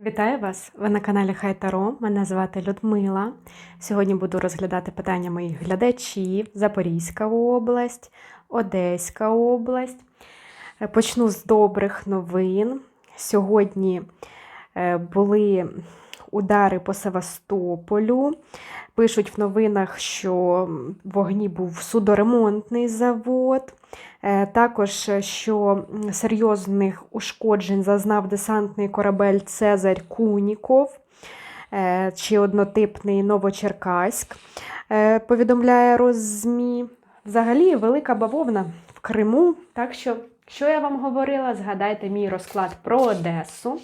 Вітаю вас! Ви на каналі Хайтаро. Мене звати Людмила. Сьогодні буду розглядати питання моїх глядачів: Запорізька область, Одеська область. Е, Почну з добрих новин. Сьогодні е, були удари по Севастополю. Пишуть в новинах, що вогні був судоремонтний завод. Е, Також, е, що серйозних ушкоджень зазнав десантний корабель Цезарь Куніков е, чи однотипний Новочеркаськ, повідомляє Роззмі. Взагалі велика бавовна в Криму. Так що, що я вам говорила, згадайте мій розклад про Одесу,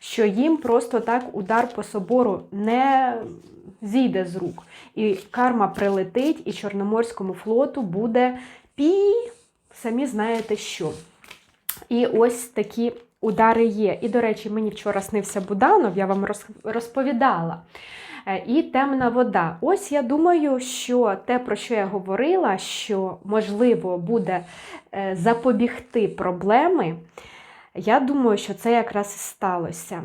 що їм просто так удар по собору не зійде з рук. І карма прилетить, і Чорноморському флоту буде пі самі знаєте що. І ось такі удари є. І, до речі, мені вчора снився Буданов, я вам роз- розповідала. Е, І темна вода. Ось я думаю, що те, про що я говорила, що можливо буде е, запобігти проблеми, я думаю, що це якраз і сталося.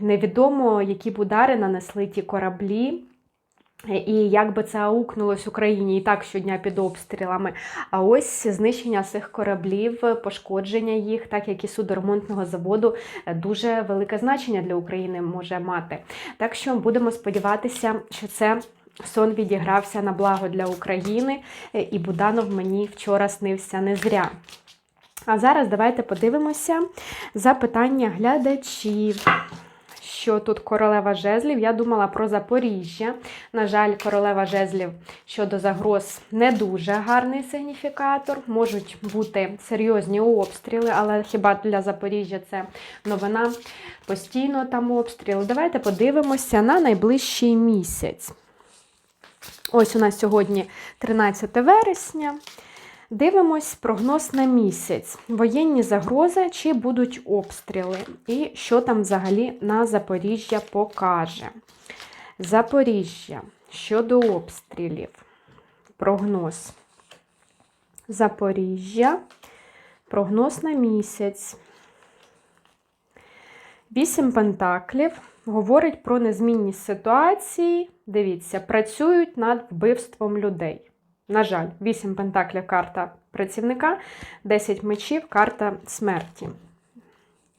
Невідомо, які б удари нанесли ті кораблі. І як би це аукнулось Україні і так щодня під обстрілами. А ось знищення цих кораблів, пошкодження їх, так як і судоремонтного заводу, дуже велике значення для України може мати. Так що будемо сподіватися, що це. Сон відігрався на благо для України, і Буданов мені вчора снився не зря. А зараз давайте подивимося запитання глядачів. Що тут королева жезлів? Я думала про Запоріжжя. На жаль, королева жезлів щодо загроз не дуже гарний сигніфікатор. Можуть бути серйозні обстріли, але хіба для Запоріжжя це новина? Постійно там обстріли. Давайте подивимося на найближчий місяць. Ось у нас сьогодні 13 вересня. Дивимось прогноз на місяць. Воєнні загрози чи будуть обстріли? І що там взагалі на Запоріжжя покаже? Запоріжжя щодо обстрілів. Прогноз. Запоріжжя. Прогноз на місяць. Вісім пентаклів говорить про незмінність ситуації. Дивіться, працюють над вбивством людей. На жаль, 8 пентаклів карта працівника, 10 мечів карта смерті.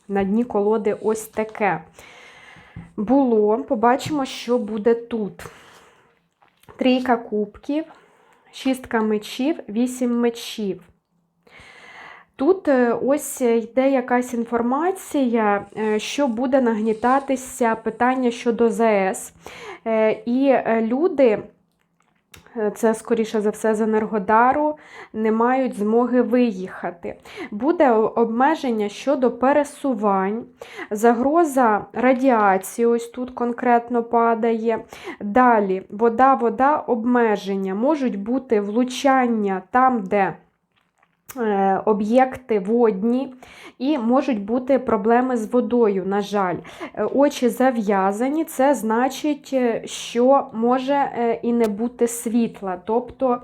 На дні колоди ось таке. Було, побачимо, що буде тут. Трійка кубків, шістка мечів, 8 мечів. Тут е, ось йде якась інформація, е, що буде нагнітатися питання щодо ЗС. Е, І люди це, скоріше за все, з Енергодару, не мають змоги виїхати. Буде обмеження щодо пересувань, загроза радіації, ось тут конкретно падає. Далі, вода, вода, обмеження. Можуть бути влучання там, де об'єкти водні, і можуть бути проблеми з водою, на жаль. Е, Очі зав'язані, це значить, е, що може е, і не бути світла. Тобто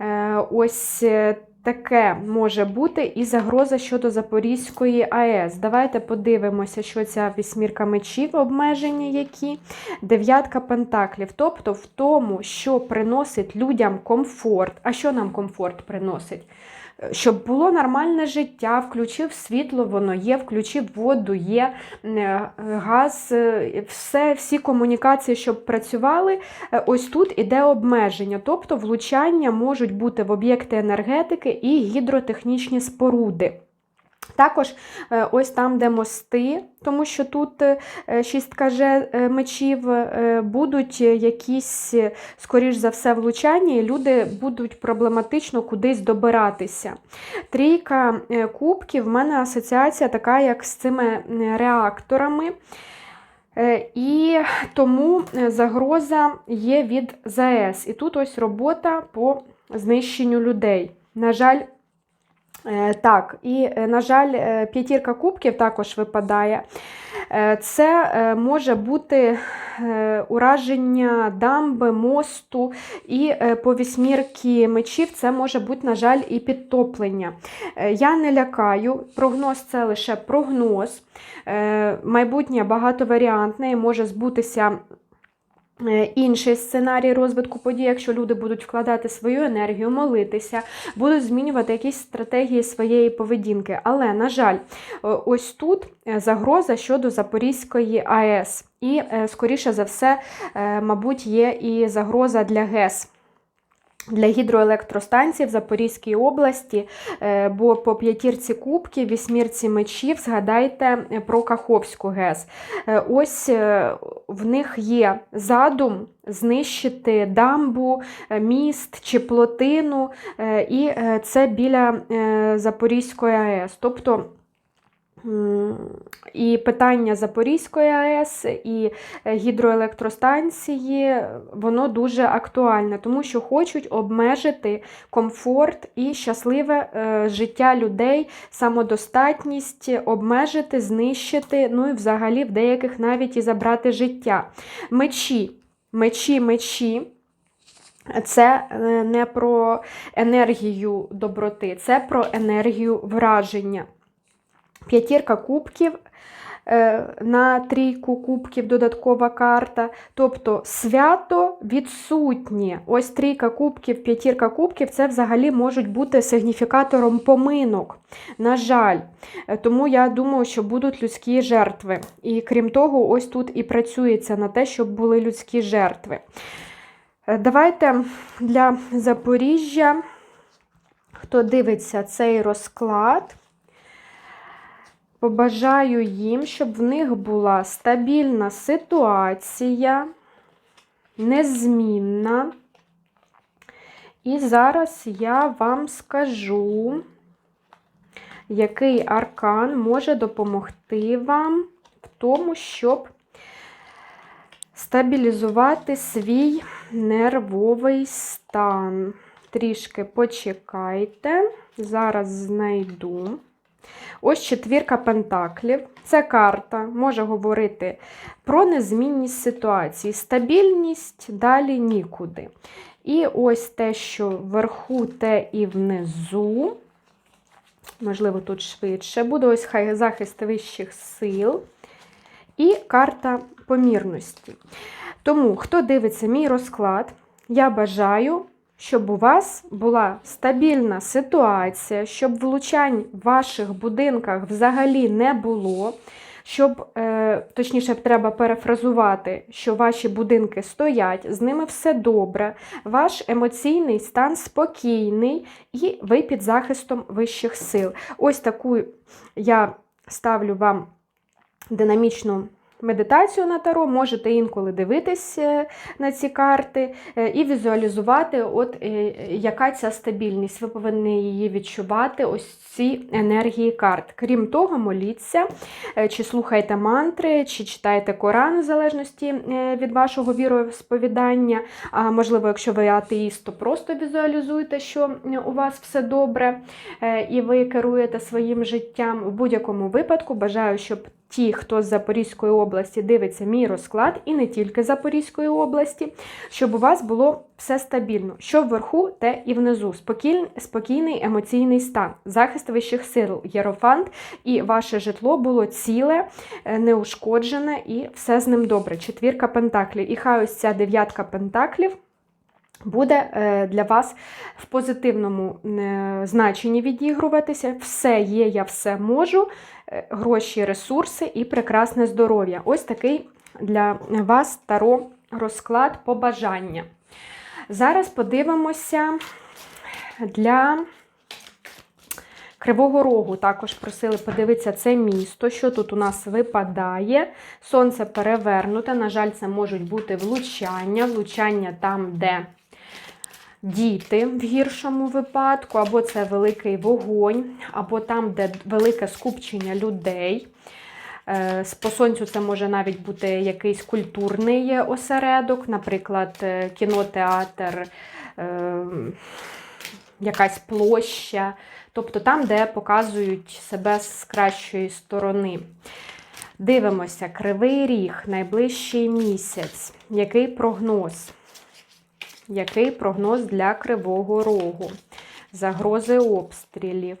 е, ось е, таке може бути і загроза щодо Запорізької АЕС. Давайте подивимося, що ця вісьмірка мечів, обмеження які. Дев'ятка пентаклів. Тобто в тому, що приносить людям комфорт. А що нам комфорт приносить? Щоб було нормальне життя, включив світло, воно є, включив воду, є е, газ, е, все, всі комунікації, щоб працювали. Е, Ось тут іде обмеження, тобто влучання можуть бути в об'єкти енергетики і гідротехнічні споруди. Також е, ось там, де мости, тому що тут е, шістка же- е, мечів будуть якісь, скоріш за все, влучання, і люди будуть проблематично кудись добиратися. Трійка кубків в мене асоціація така, як з цими реакторами. І тому загроза є від ЗАЕС. І тут ось робота по знищенню людей. На жаль, Так, і, е, на жаль, е, п'ятірка кубків також випадає. Е, Це е, може бути е, ураження дамби, мосту, і е, по вісьмірки мечів це може бути, на жаль, і підтоплення. Е, Я не лякаю, прогноз це лише прогноз. Е, Майбутнє багатоваріантне і може збутися. Е, Інший сценарій розвитку подій, якщо люди будуть вкладати свою енергію, молитися, будуть змінювати якісь стратегії своєї поведінки. Але, на жаль, е, ось тут е, загроза щодо Запорізької АЕС. І, скоріше за все, мабуть, є і загроза для ГЕС. Для гідроелектростанцій в Запорізькій області, е, бо по п'ятірці кубків, вісьмірці мечів, згадайте е, про Каховську ГЕС. Е, Ось в них є задум знищити дамбу, міст чи плотину, і це біля Запорізької АЕС. Тобто І питання Запорізької АЕС, і е, гідроелектростанції, воно дуже актуальне, тому що хочуть обмежити комфорт і щасливе е, життя людей, самодостатність, обмежити, знищити, ну і взагалі в деяких навіть і забрати життя. Мечі, мечі, мечі. Це е, не про енергію доброти, це про енергію враження. П'ятірка кубків е, на трійку кубків додаткова карта. Тобто свято відсутнє. Ось трійка кубків, п'ятірка кубків це взагалі можуть бути сигніфікатором поминок. На жаль, Е, тому я думаю, що будуть людські жертви. І крім того, ось тут і працюється на те, щоб були людські жертви. Е, Давайте для Запоріжжя, хто дивиться цей розклад. Побажаю їм, щоб в них була стабільна ситуація, незмінна. І зараз я вам скажу, який аркан може допомогти вам в тому, щоб стабілізувати свій нервовий стан. Трішки почекайте, зараз знайду. Ось четвірка пентаклів. Це карта може говорити про незмінність ситуації, стабільність далі нікуди. І ось те, що вверху, те і внизу. Можливо, тут швидше буде ось хай захист вищих сил. І карта помірності. Тому, хто дивиться мій розклад, я бажаю щоб у вас була стабільна ситуація, щоб влучань в ваших будинках взагалі не було. Щоб, е, точніше, треба перефразувати, що ваші будинки стоять, з ними все добре, ваш емоційний стан спокійний, і ви під захистом вищих сил. Ось таку я ставлю вам динамічну медитацію на таро, можете інколи дивитись е, на ці карти е, і візуалізувати, от е, яка ця стабільність. Ви повинні її відчувати, ось ці енергії карт. Крім того, моліться, чи слухайте мантри, чи читайте Коран, в залежності від вашого віросповідання. А можливо, якщо ви атеїст, то просто візуалізуйте, що у вас все добре, і ви керуєте своїм життям. В будь-якому випадку бажаю, щоб ті, хто з Запорізької області дивиться мій розклад, і не тільки Запорізької області, щоб у вас було все стабільно. Що вверху, те і внизу. Спокійний, спокійний емоційний стан, захист вищих сил, єрофант, і ваше житло було ціле, е, неушкоджене, і все з ним добре. Четвірка пентаклів. І хай ось ця дев'ятка пентаклів. Буде е, для вас в позитивному е, значенні відігруватися. Все є, я все можу, е, гроші, ресурси і прекрасне здоров'я. Ось такий для вас таро розклад побажання. Зараз подивимося для Кривого Рогу. Також просили подивитися це місто, що тут у нас випадає. Сонце перевернуте. На жаль, це можуть бути влучання, влучання там, де діти в гіршому випадку, або це великий вогонь, або там, де велике скупчення людей. Е, По сонцю це може навіть бути якийсь культурний осередок, наприклад, е, кінотеатр, е, якась площа. Тобто там, де показують себе з кращої сторони. Дивимося, кривий ріг, найближчий місяць. Який прогноз? Який прогноз для Кривого Рогу? Загрози обстрілів.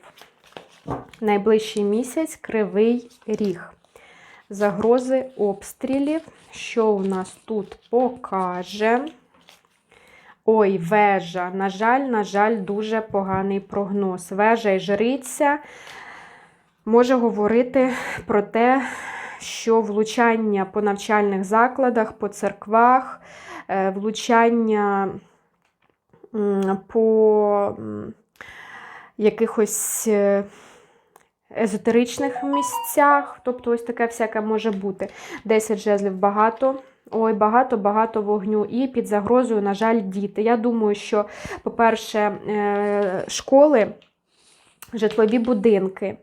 Найближчий місяць кривий ріг. Загрози обстрілів. Що у нас тут покаже? Ой, вежа. На жаль, на жаль, дуже поганий прогноз. Вежа і жриця може говорити про те, що влучання по навчальних закладах, по церквах, влучання по якихось е, езотеричних місцях, тобто ось таке всяке може бути. 10 жезлів багато. Ой, багато-багато вогню. І під загрозою, на жаль, діти. Я думаю, що, по-перше, е, школи, житлові будинки.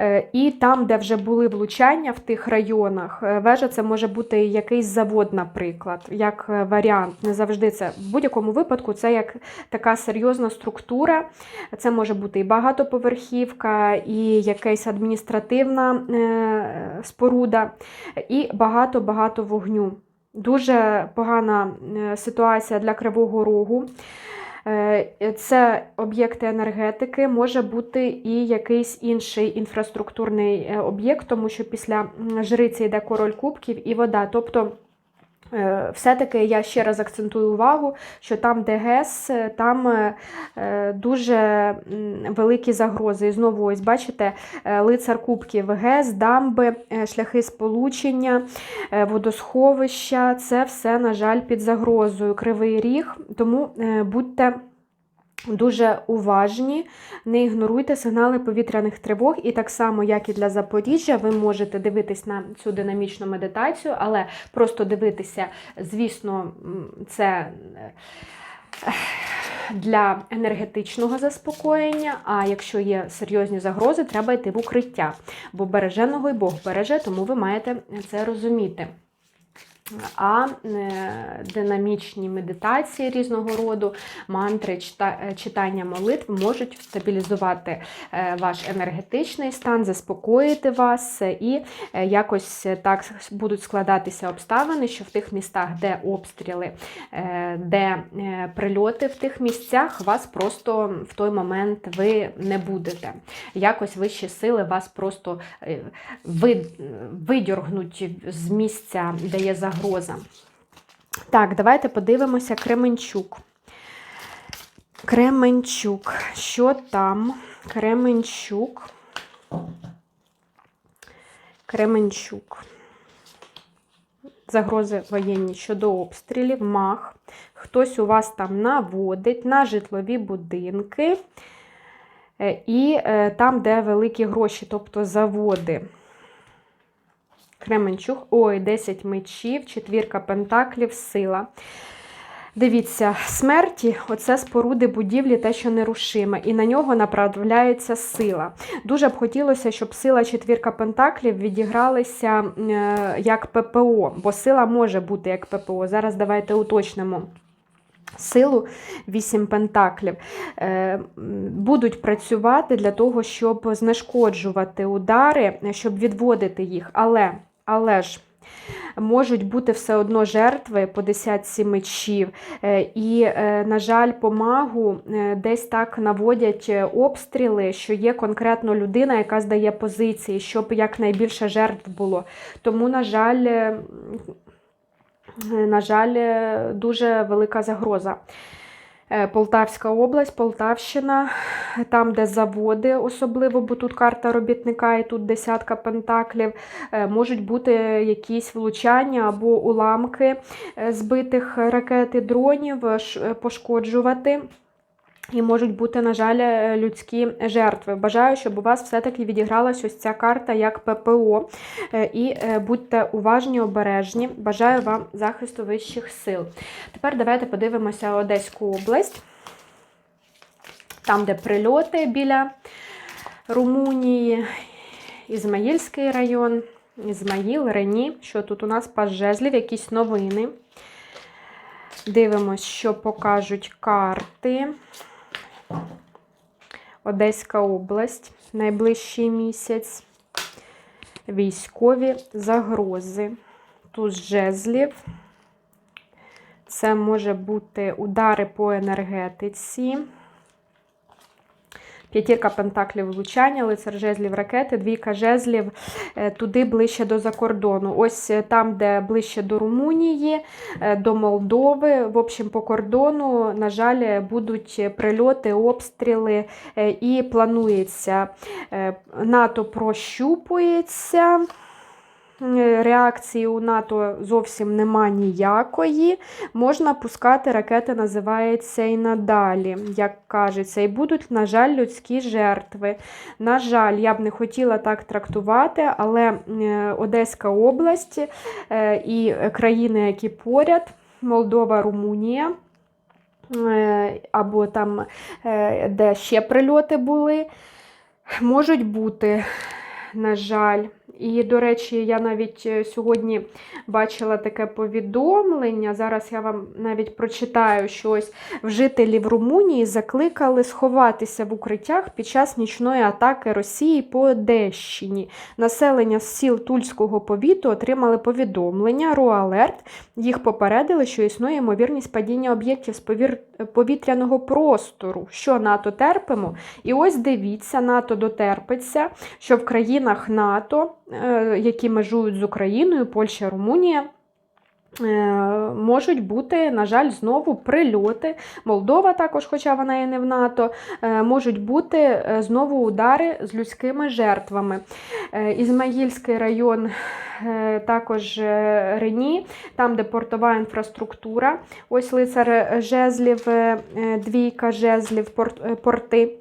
Е, І там, де вже були влучання в тих районах, е, вежа це може бути якийсь завод, наприклад, як е, варіант. Не завжди це. В будь-якому випадку це як така серйозна структура. Це може бути і багатоповерхівка, і якась адміністративна споруда, і багато-багато вогню. Дуже погана ситуація для Кривого Рогу. Е, Це об'єкти енергетики, може бути і якийсь інший інфраструктурний е, об'єкт, тому що після жриці йде король кубків і вода. Тобто, все-таки я ще раз акцентую увагу, що там, де ГЕС, е, там е, е, дуже великі загрози. І знову, ось бачите, е, лицар кубків, ГЕС, дамби, е, шляхи сполучення, е, водосховища це все, на жаль, під загрозою. Кривий ріг, тому е, будьте. Дуже уважні, не ігноруйте сигнали повітряних тривог, і так само, як і для Запоріжжя, ви можете дивитись на цю динамічну медитацію, але просто дивитися, звісно, це е, для енергетичного заспокоєння. А якщо є серйозні загрози, треба йти в укриття. Бо береженого й Бог береже, тому ви маєте це розуміти. А е, динамічні медитації різного роду, мантри, е, читання молитв можуть стабілізувати е, ваш енергетичний стан, заспокоїти вас і якось так будуть складатися обставини, що в тих містах, де обстріли, де прильоти в тих місцях, вас просто в той момент ви не будете. Якось вищі сили вас просто ви- видьоргнуть з місця, де є загроза. Так, давайте подивимося Кременчук. Кременчук. Що там? Кременчук. Кременчук. Загрози воєнні щодо обстрілів, мах. Хтось у вас там наводить на житлові будинки. Е, І е, там, де великі гроші, тобто заводи. Кременчук, ой, 10 мечів, четвірка пентаклів, сила. Дивіться, смерті оце споруди будівлі, те, що нерушиме, і на нього направляється сила. Дуже б хотілося, щоб сила четвірка пентаклів відігралися е, як ППО, бо сила може бути як ППО. Зараз давайте уточнимо. Силу 8 пентаклів е, будуть працювати для того, щоб знешкоджувати удари, щоб відводити їх. Але, але ж можуть бути все одно жертви по десятці мечів. Е, І, е, на жаль, по магу е, десь так наводять обстріли, що є конкретно людина, яка здає позиції, щоб якнайбільше жертв було. Тому, на жаль, на жаль, дуже велика загроза. Е, Полтавська область, Полтавщина, там, де заводи, особливо, бо тут карта робітника і тут десятка пентаклів, е, можуть бути якісь влучання або уламки е, збитих ракет і дронів, пошкоджувати. І можуть бути, на жаль, е, людські жертви. Бажаю, щоб у вас все-таки відігралась ось ця карта як ППО. Е, І е, будьте уважні, обережні. Бажаю вам захисту вищих сил. Тепер давайте подивимося Одеську область. Там, де прильоти біля Румунії, Ізмаїльський район, Ізмаїл, Рені. Що тут у нас пас жезлів, якісь новини. Дивимось, що покажуть карти. Одеська область, найближчий місяць. Військові загрози. Тут жезлів. Це може бути удари по енергетиці. П'ятірка пентаклів влучання, лицар жезлів ракети, двійка жезлів е, туди ближче до закордону. Ось е, там, де ближче до Румунії, е, до Молдови, в общем, по кордону, на жаль, будуть прильоти, обстріли і планується. НАТО прощупується. Реакції у НАТО зовсім нема ніякої. Можна пускати ракети, називається і надалі, як кажеться. І будуть, на жаль, людські жертви. На жаль, я б не хотіла так трактувати, але Одеська область е, і країни, які поряд, Молдова, Румунія. Е, або там, е, де ще прильоти були, можуть бути, на жаль. І, до речі, я навіть е, сьогодні бачила таке повідомлення. Зараз я вам навіть прочитаю щось. В жителів Румунії закликали сховатися в укриттях під час нічної атаки Росії по Одещині. Населення з сіл Тульського повіту отримали повідомлення, РУАЛЕРТ. Їх попередили, що існує ймовірність падіння об'єктів з повітряного простору, що НАТО терпимо. І ось дивіться, НАТО дотерпиться, що в країнах НАТО. Е, які межують з Україною, Польща, Румунія. Е, можуть бути, на жаль, знову прильоти. Молдова також, хоча вона і не в НАТО, е, можуть бути знову удари з людськими жертвами. Ізмаїльський район, також Рені, там, де портова інфраструктура, ось лицар жезлів, двійка жезлів, порти.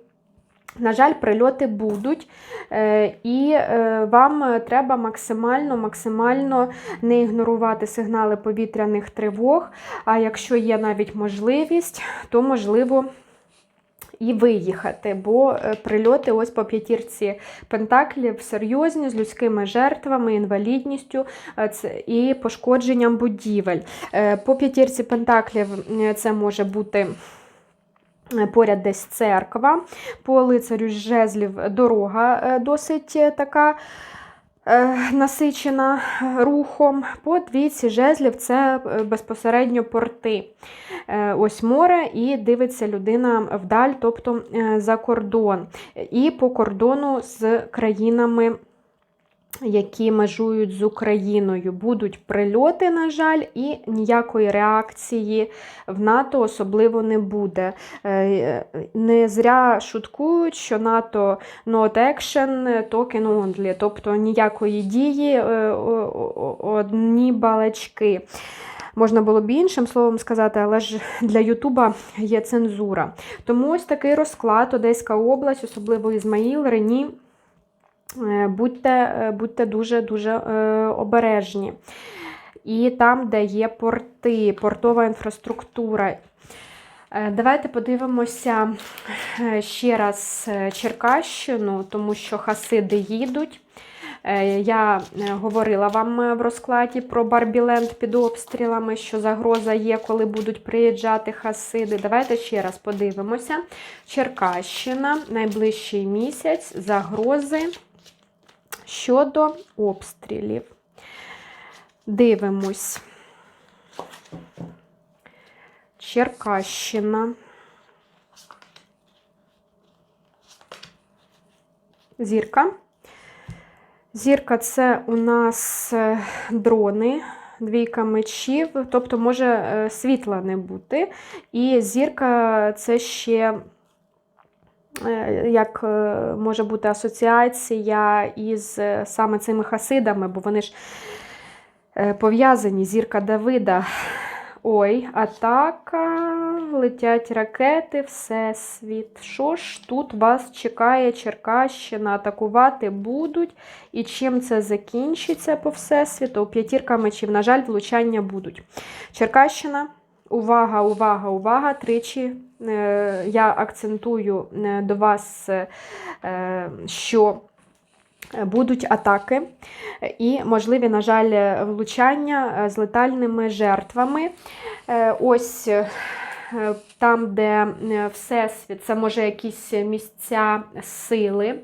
На жаль, прильоти будуть, е, і е, вам треба максимально максимально не ігнорувати сигнали повітряних тривог. А якщо є навіть можливість, то можливо. І виїхати, бо е, прильоти ось по п'ятірці пентаклів серйозні з людськими жертвами, інвалідністю і пошкодженням будівель. По п'ятірці пентаклів це може бути поряд десь церква, по лицарю жезлів дорога е, досить е, така насичена рухом. По двійці жезлів це безпосередньо порти. Ось море, і дивиться людина вдаль, тобто за кордон. І по кордону з країнами які межують з Україною. Будуть прильоти, на жаль, і ніякої реакції в НАТО особливо не буде. Е, не зря шуткують, що НАТО not action, token only, тобто ніякої дії, е, одні балачки. Можна було б іншим словом сказати, але ж для Ютуба є цензура. Тому ось такий розклад, Одеська область, особливо Ізмаїл, Рені. Е, будьте е, будьте дуже-дуже е, обережні. І там, де є порти, портова інфраструктура. Давайте подивимося ще раз Черкащину, тому що хасиди їдуть. Я говорила вам в розкладі про Барбіленд під обстрілами, що загроза є, коли будуть приїжджати хасиди. Давайте ще раз подивимося. Черкащина, найближчий місяць, загрози щодо обстрілів. Дивимось. Черкащина. Зірка. Зірка це у нас е, дрони, двійка мечів, тобто може е, світла не бути. І зірка це ще як е, може бути асоціація із е, саме цими хасидами, бо вони ж пов'язані зірка Давида. Ой, атака, летять ракети, всесвіт. Що ж тут вас чекає Черкащина? Атакувати будуть. І чим це закінчиться по всесвіту? П'ятірка мечів, на жаль, влучання будуть. Черкащина. Увага, увага, увага! Тричі е, я акцентую е, до вас, е, що будуть атаки і можливі, на жаль, влучання з летальними жертвами. Ось там, де Всесвіт, це може якісь місця сили.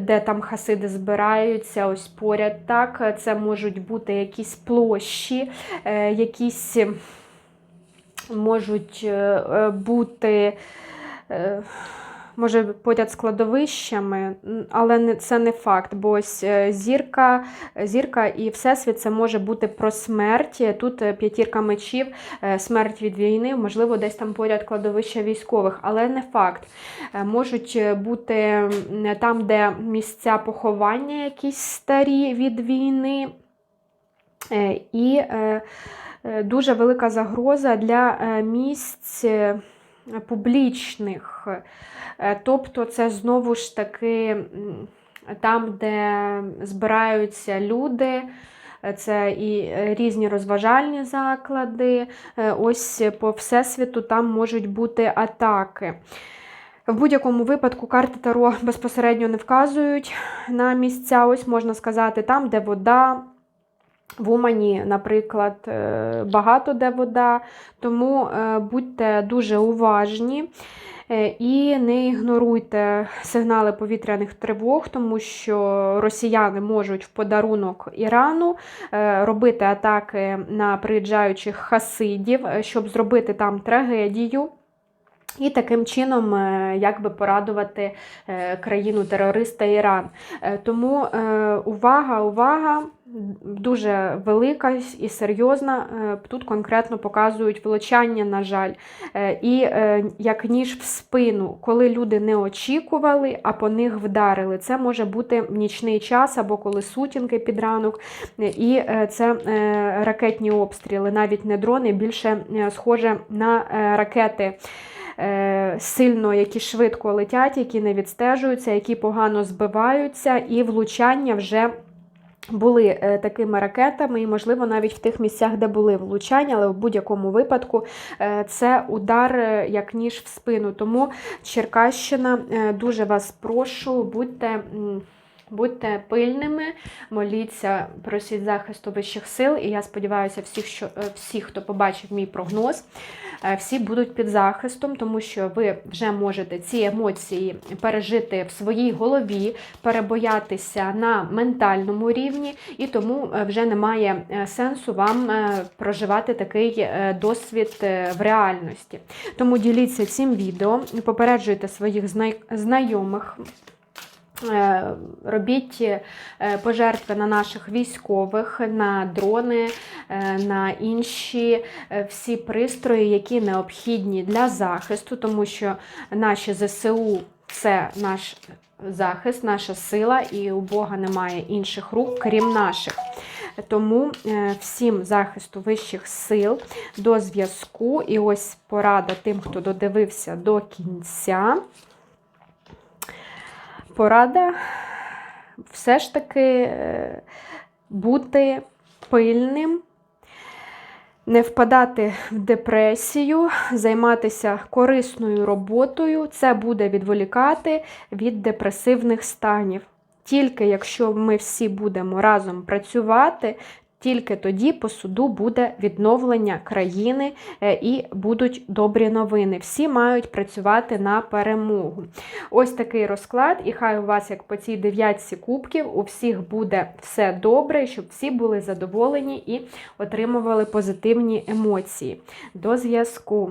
Де там хасиди збираються, ось поряд так. Це можуть бути якісь площі, якісь можуть е, е, бути, е, може, поряд з кладовищами, але це не факт, бо ось зірка, зірка і всесвіт це може бути про смерть. Тут п'ятірка мечів, смерть від війни, можливо, десь там поряд кладовища військових, але не факт. Можуть бути там, де місця поховання якісь старі від війни. І дуже велика загроза для е, місць е, публічних. Е, Тобто, це знову ж таки там, де збираються люди. е, Це і е, різні розважальні заклади. Е, Ось по всесвіту там можуть бути атаки. В будь-якому випадку карти Таро безпосередньо не вказують на місця. Ось можна сказати, там, де вода. В Умані, наприклад, е, багато де вода, тому е, будьте дуже уважні е, і не ігноруйте сигнали повітряних тривог, тому що росіяни можуть в подарунок Ірану робити атаки на приїжджаючих хасидів, щоб зробити там трагедію. І таким чином е, якби порадувати е, країну-терориста Іран. Тому увага, увага дуже велика і серйозна. Е, Тут конкретно показують влучання, на жаль, Е, і е, як ніж в спину, коли люди не очікували, а по них вдарили. Це може бути в нічний час або коли сутінки під ранок. І це ракетні обстріли, навіть не дрони, більше схоже на ракети сильно, які швидко летять, які не відстежуються, які погано збиваються, і влучання вже. Були е, такими ракетами, і, можливо, навіть в тих місцях, де були влучання, але в будь-якому випадку е, це удар е, як ніж в спину. Тому Черкащина, дуже вас прошу, будьте. Будьте пильними, моліться, просіть захисту вищих сил, і я сподіваюся, всіх, що, е, всі, хто побачив мій прогноз, е, всі будуть під захистом, тому що ви вже можете ці емоції пережити в своїй голові, перебоятися на ментальному рівні, і тому е, вже немає сенсу вам проживати такий досвід в реальності. Тому діліться цим відео, попереджуйте своїх знайомих. Е, Робіть е, пожертви на наших військових, на дрони, е, на інші всі пристрої, які необхідні для захисту, тому що наші ЗСУ це наш захист, наша сила, і у Бога немає інших рук, крім наших. Тому всім захисту вищих сил до зв'язку. І ось порада тим, хто додивився до кінця порада все ж таки е, бути пильним, не впадати в депресію, займатися корисною роботою. Це буде відволікати від депресивних станів. Тільки якщо ми всі будемо разом працювати, тільки тоді по суду буде відновлення країни е, і будуть добрі новини. Всі мають працювати на перемогу. Ось такий розклад, і хай у вас, як по цій дев'ятці кубків, у всіх буде все добре, щоб всі були задоволені і отримували позитивні емоції. До зв'язку!